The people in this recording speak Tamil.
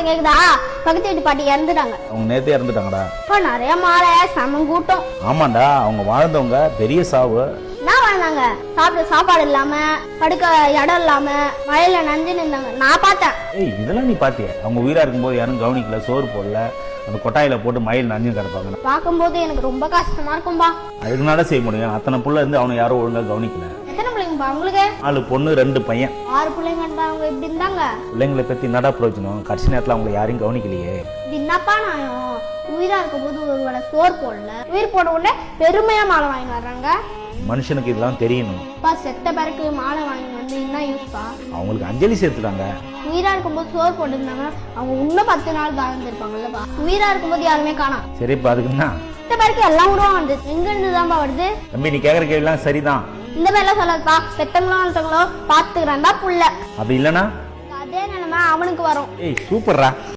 சத்தம் கேக்குதா? பக்கத்து வீட்டு பாட்டி இறந்துட்டாங்க. அவங்க நேத்தே இறந்துட்டாங்கடா. இப்போ நிறைய மாலை செம கூட்டம். ஆமாண்டா அவங்க வாழ்ந்தவங்க பெரிய சாவு. என்ன வாழ்ந்தாங்க? சாப்பிட சாப்பாடு இல்லாம படுக்க இடம் இல்லாம மழையில நஞ்சு நின்றாங்க. நான் பார்த்தேன். ஏய் இதெல்லாம் நீ பாத்தியா? அவங்க உயிரா இருக்கும்போது யாரும் கவனிக்கல சோறு போடல. அந்த கொட்டாயில போட்டு மயில் நஞ்சு கிடப்பாங்க. பார்க்கும்போது எனக்கு ரொம்ப கஷ்டமா இருக்கும்பா. அதுக்குனால செய்ய முடியும். அத்தனை புள்ள இருந்து அவனை யாரும் ஒழுங்கா கவனிக்கல. பிள்ளைங்கப்பா உங்களுக்கு? நாலு பொண்ணு ரெண்டு பையன். ஆறு பிள்ளைங்கன்றா அவங்க இப்படி இருந்தாங்க? பிள்ளைங்களை பத்தி நடா பிரயோஜனம்? கடைசி நேரத்துல அவங்களை யாரையும் கவனிக்கலையே. இது என்னப்பா நியாயம் உயிரா இருக்கும்போது ஒரு வேளை சோறு போடல. உயிர் போட உடனே பெருமையா மாலை வாங்கி வர்றாங்க. மனுஷனுக்கு இதெல்லாம் தெரியணும். அப்பா செத்த பிறகு மாலை வாங்கி வந்து என்ன யூஸ்ப்பா அவங்களுக்கு அஞ்சலி சேர்த்துட்டாங்க. உயிரா இருக்கும்போது சோறு போட்டுருந்தாங்க அவங்க இன்னும் பத்து நாள் வாழ்ந்துருப்பாங்கல்லப்பா உயிரா இருக்கும்போது யாருமே காணோம் சரி இப்ப அதுக்குன்னா செத்த பிறகு எல்லாம் உருவம் வந்து எங்க இருந்து தான்ப்பா வருது? தம்பி நீ கேக்குற கேள்விலாம் சரிதான். இந்த மாதிரிலாம் சொல்லாதப்பா. பெத்தவங்களோ வளர்த்தவங்களோ பாத்துக்கிறான் தான் புள்ள. அப்படி இல்லைன்னா? அதே நிலைமை அவனுக்கு வரும். ஏய் சூப்பர்ரா.